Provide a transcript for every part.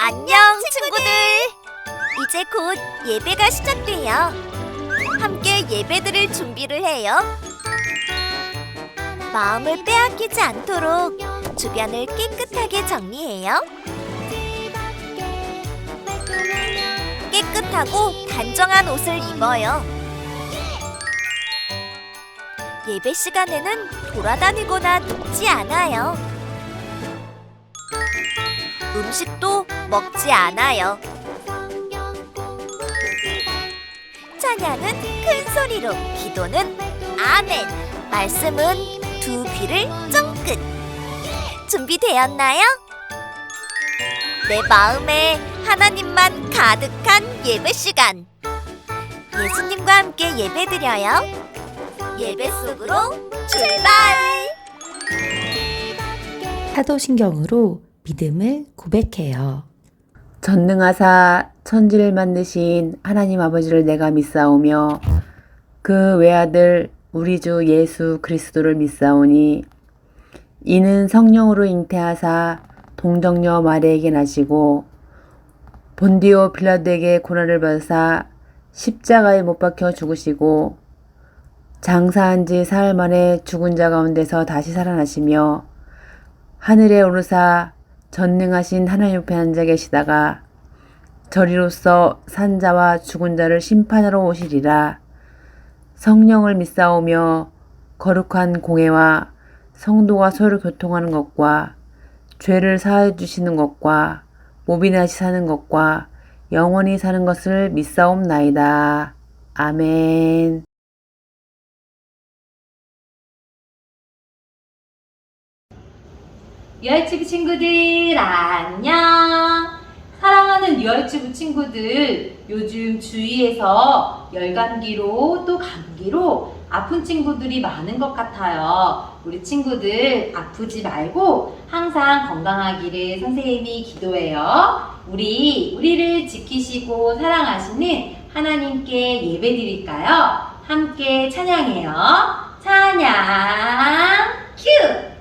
안녕 친구들! 이제 곧 예배가 시작돼요. 함께 예배들을 준비를 해요. 마음을 빼앗기지 않도록 주변을 깨끗하게 정리해요. 깨끗하고 단정한 옷을 입어요. 예배 시간에는 돌아다니거나 눕지 않아요. 음식도 먹지 않아요. 찬양은 큰 소리로, 기도는 아멘, 말씀은 두 귀를 쫑긋. 준비되었나요? 내 마음에 하나님만 가득한 예배 시간. 예수님과 함께 예배드려요. 예배 속으로 출발! 사도신경으로 믿음을 고백해요. 전능하사 천지를 만드신 하나님 아버지를 내가 믿사오며 그 외아들 우리 주 예수 그리스도를 믿사오니 이는 성령으로 잉태하사 동정녀 마리에게 나시고 본디오 빌라도에게 고난을 받사 십자가에 못 박혀 죽으시고 장사한 지 사흘 만에 죽은 자 가운데서 다시 살아나시며 하늘에 오르사 전능하신 하나님 옆에 앉아 계시다가 저리로서 산자와 죽은 자를 심판하러 오시리라. 성령을 믿사오며 거룩한 공예와 성도가 서로 교통하는 것과 죄를 사해 주시는 것과 모비나시 사는 것과 영원히 사는 것을 믿사옵나이다. 아멘. 유아유튜브 친구들 안녕. 사랑하는 유아유튜브 친구들 요즘 주위에서 열감기로 또 감기로 아픈 친구들이 많은 것 같아요. 우리 친구들 아프지 말고 항상 건강하기를 선생님이 기도해요. 우리 우리를 지키시고 사랑하시는 하나님께 예배 드릴까요? 함께 찬양해요. 찬양. 큐!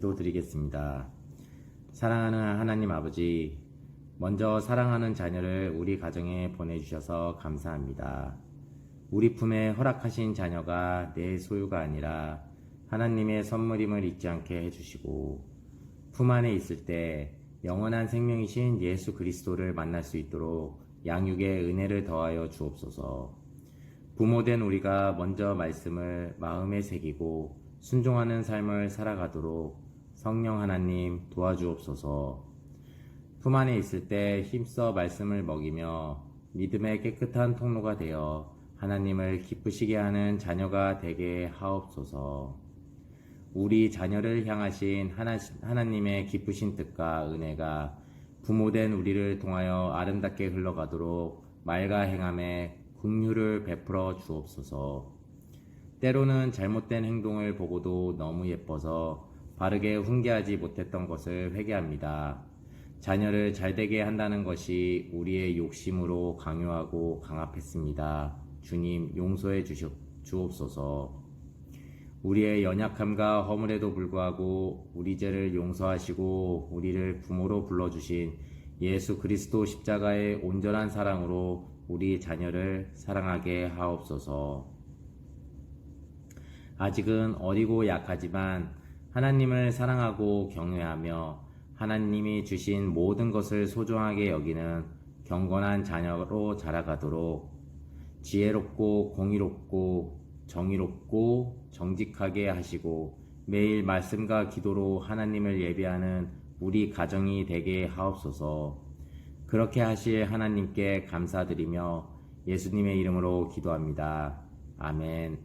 기도드리겠습니다. 사랑하는 하나님 아버지, 먼저 사랑하는 자녀를 우리 가정에 보내주셔서 감사합니다. 우리 품에 허락하신 자녀가 내 소유가 아니라 하나님의 선물임을 잊지 않게 해주시고, 품 안에 있을 때 영원한 생명이신 예수 그리스도를 만날 수 있도록 양육의 은혜를 더하여 주옵소서. 부모된 우리가 먼저 말씀을 마음에 새기고 순종하는 삶을 살아가도록 성령 하나님 도와주옵소서. 품 안에 있을 때 힘써 말씀을 먹이며 믿음의 깨끗한 통로가 되어 하나님을 기쁘시게 하는 자녀가 되게 하옵소서. 우리 자녀를 향하신 하나, 하나님의 기쁘신 뜻과 은혜가 부모된 우리를 통하여 아름답게 흘러가도록 말과 행함에 긍휼을 베풀어 주옵소서. 때로는 잘못된 행동을 보고도 너무 예뻐서 바르게 훈계하지 못했던 것을 회개합니다. 자녀를 잘되게 한다는 것이 우리의 욕심으로 강요하고 강압했습니다. 주님 용서해 주옵소서. 우리의 연약함과 허물에도 불구하고 우리 죄를 용서하시고 우리를 부모로 불러주신 예수 그리스도 십자가의 온전한 사랑으로 우리 자녀를 사랑하게 하옵소서. 아직은 어리고 약하지만 하나님을 사랑하고 경외하며 하나님이 주신 모든 것을 소중하게 여기는 경건한 자녀로 자라가도록 지혜롭고 공의롭고 정의롭고 정직하게 하시고 매일 말씀과 기도로 하나님을 예배하는 우리 가정이 되게 하옵소서. 그렇게 하실 하나님께 감사드리며 예수님의 이름으로 기도합니다. 아멘.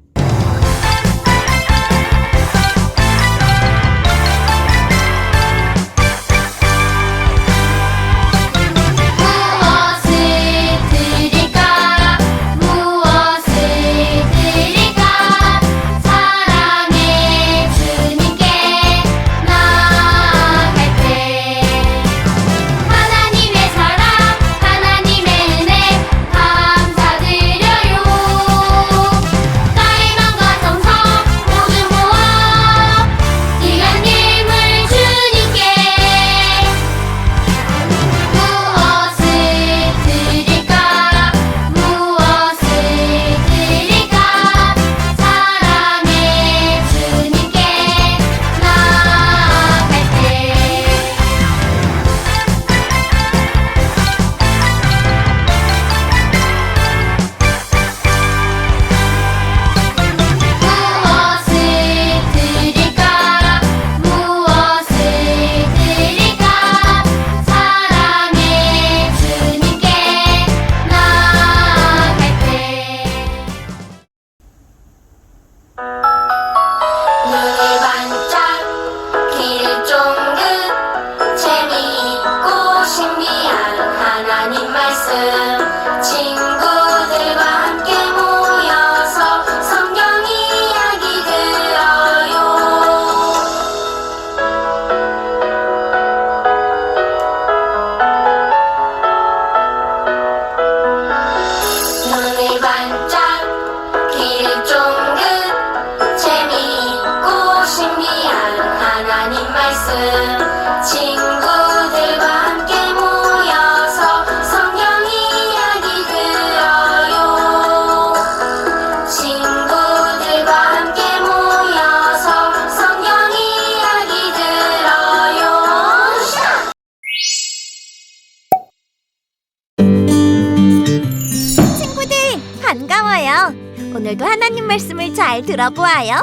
들어보아요.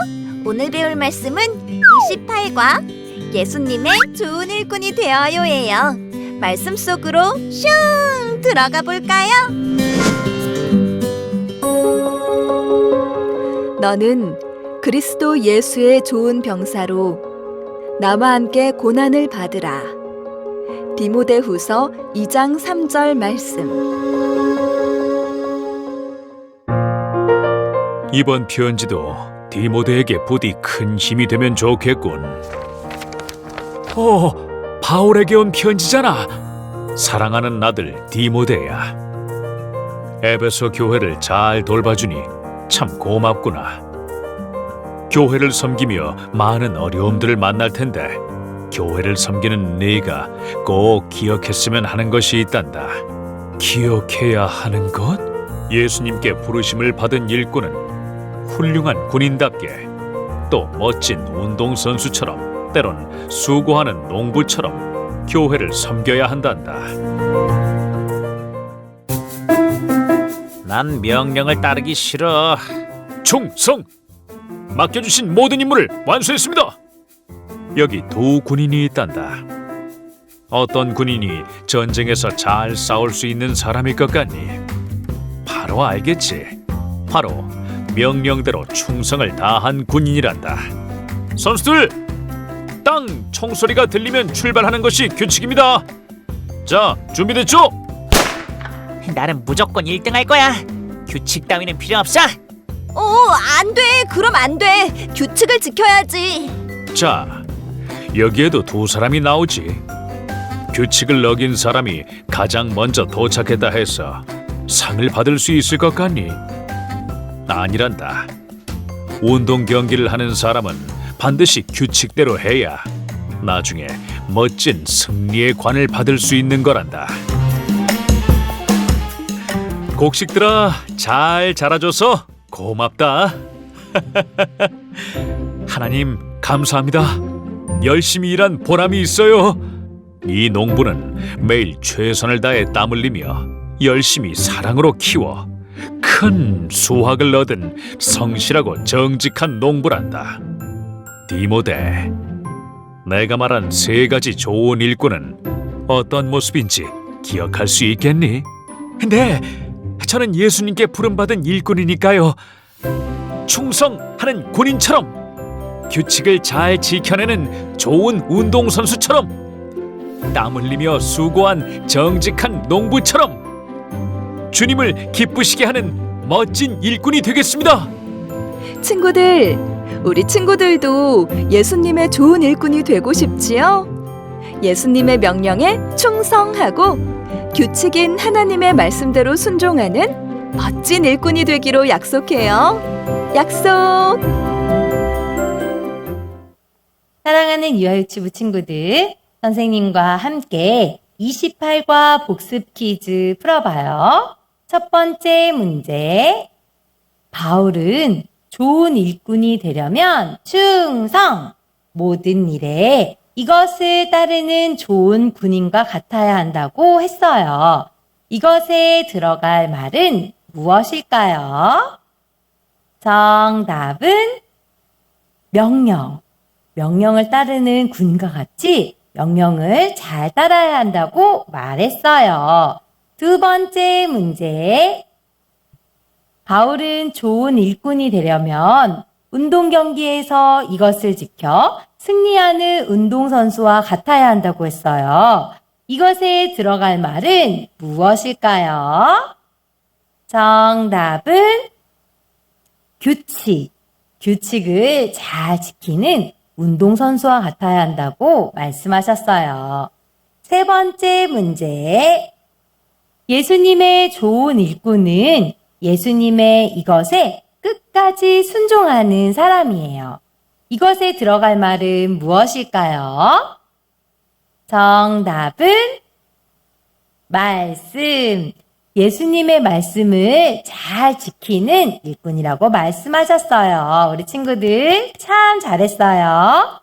오늘 배울 말씀은 28과 예수님의 좋은 일꾼이 되어요예요. 말씀 속으로 슝 들어가 볼까요? 너는 그리스도 예수의 좋은 병사로 나와 함께 고난을 받으라. 디모데후서 2장 3절 말씀. 이번 편지도 디모데에게 부디 큰 힘이 되면 좋겠군. 어, 바울에게 온 편지잖아. 사랑하는 아들 디모데야. 에베소 교회를 잘 돌봐주니 참 고맙구나. 교회를 섬기며 많은 어려움들을 만날 텐데 교회를 섬기는 네가 꼭 기억했으면 하는 것이 있단다. 기억해야 하는 것? 예수님께 부르심을 받은 일꾼은 훌륭한 군인답게 또 멋진 운동선수처럼 때론 수고하는 농부처럼 교회를 섬겨야 한단다. 난 명령을 따르기 싫어. 충성! 맡겨주신 모든 임무를 완수했습니다. 여기 두 군인이 있단다. 어떤 군인이 전쟁에서 잘 싸울 수 있는 사람일 것 같니? 바로 알겠지. 바로 명령대로 충성을 다한 군인이란다. 선수들, 땅 총소리가 들리면 출발하는 것이 규칙입니다. 자, 준비됐죠? 나는 무조건 1등 할 거야. 규칙 따위는 필요 없어. 오, 안 돼. 그럼 안 돼. 규칙을 지켜야지. 자, 여기에도 두 사람이 나오지. 규칙을 어긴 사람이 가장 먼저 도착했다 해서 상을 받을 수 있을 것 같니? 아니란다. 운동 경기를 하는 사람은 반드시 규칙대로 해야 나중에 멋진 승리의 관을 받을 수 있는 거란다. 곡식들아, 잘 자라줘서 고맙다. 하나님, 감사합니다. 열심히 일한 보람이 있어요. 이 농부는 매일 최선을 다해 땀 흘리며 열심히 사랑으로 키워 큰 수확을 얻은 성실하고 정직한 농부란다. 디모데, 내가 말한 세 가지 좋은 일꾼은 어떤 모습인지 기억할 수 있겠니? 네, 저는 예수님께 부름받은 일꾼이니까요. 충성하는 군인처럼 규칙을 잘 지켜내는 좋은 운동선수처럼 땀 흘리며 수고한 정직한 농부처럼 주님을 기쁘시게 하는 멋진 일꾼이 되겠습니다. 친구들, 우리 친구들도 예수님의 좋은 일꾼이 되고 싶지요? 예수님의 명령에 충성하고 규칙인 하나님의 말씀대로 순종하는 멋진 일꾼이 되기로 약속해요. 약속! 사랑하는 유아유치부 친구들, 선생님과 함께 28과 복습 퀴즈 풀어봐요. 첫 번째 문제. 바울은 좋은 일꾼이 되려면 충성! 모든 일에 이것을 따르는 좋은 군인과 같아야 한다고 했어요. 이것에 들어갈 말은 무엇일까요? 정답은 명령. 명령을 따르는 군과 같이 명령을 잘 따라야 한다고 말했어요. 두 번째 문제. 바울은 좋은 일꾼이 되려면 운동 경기에서 이것을 지켜 승리하는 운동선수와 같아야 한다고 했어요. 이것에 들어갈 말은 무엇일까요? 정답은 규칙. 규칙을 잘 지키는 운동선수와 같아야 한다고 말씀하셨어요. 세 번째 문제. 예수님의 좋은 일꾼은 예수님의 이것에 끝까지 순종하는 사람이에요. 이것에 들어갈 말은 무엇일까요? 정답은 말씀. 예수님의 말씀을 잘 지키는 일꾼이라고 말씀하셨어요. 우리 친구들 참 잘했어요.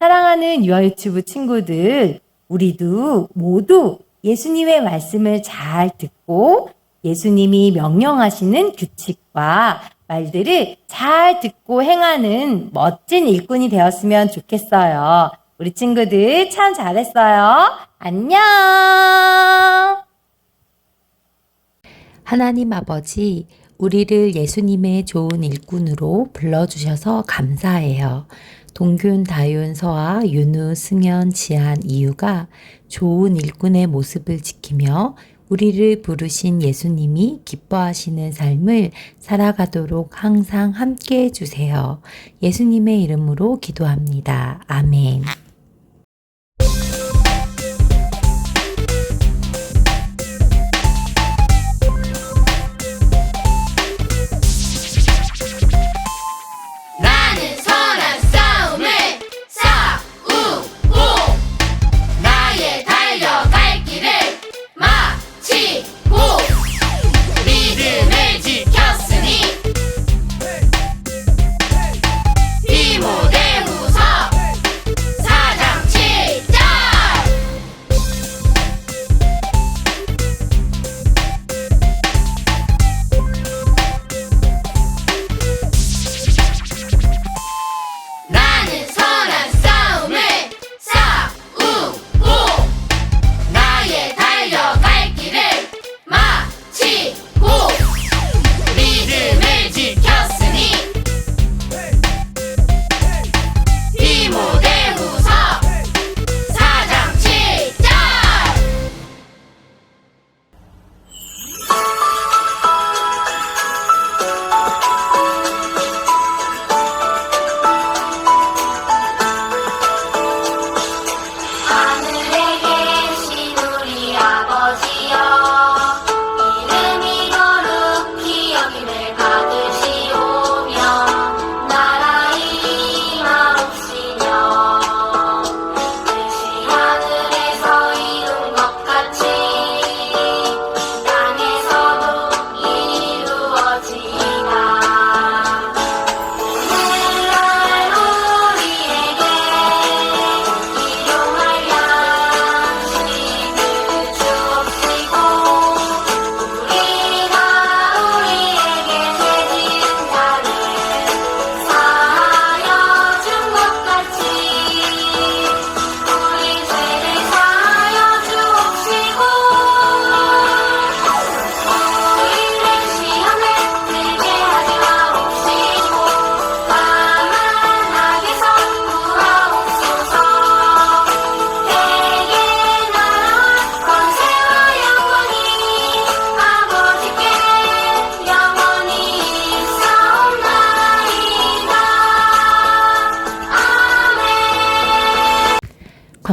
사랑하는 유아 유튜브 친구들, 우리도 모두 예수님의 말씀을 잘 듣고 예수님이 명령하시는 규칙과 말들을 잘 듣고 행하는 멋진 일꾼이 되었으면 좋겠어요. 우리 친구들 참 잘했어요. 안녕! 하나님 아버지, 우리를 예수님의 좋은 일꾼으로 불러주셔서 감사해요. 동균, 다윤, 서아, 윤우, 승현, 지한, 이유가 좋은 일꾼의 모습을 지키며 우리를 부르신 예수님이 기뻐하시는 삶을 살아가도록 항상 함께 해주세요. 예수님의 이름으로 기도합니다. 아멘.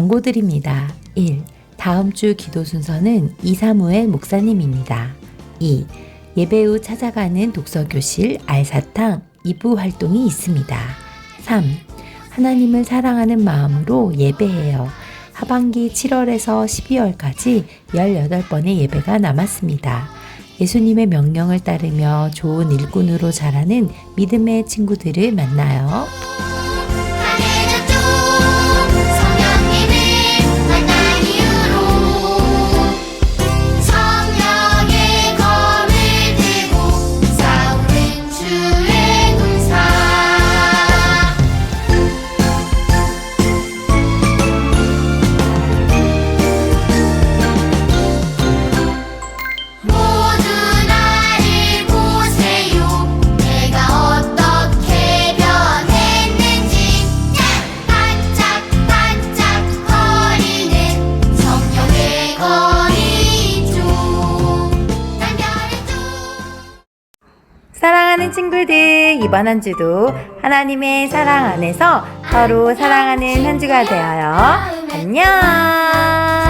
광고드립니다. 1. 다음 주 기도 순서는 이사무엘 목사님입니다. 2. 예배 후 찾아가는 독서교실 알사탕 2부 활동이 있습니다. 3. 하나님을 사랑하는 마음으로 예배해요. 하반기 7월에서 12월까지 18번의 예배가 남았습니다. 예수님의 명령을 따르며 좋은 일꾼으로 자라는 믿음의 친구들을 만나요. 이번 한 주도 하나님의 사랑 안에서 서로 사랑하는 한 주가 되어요. 안녕!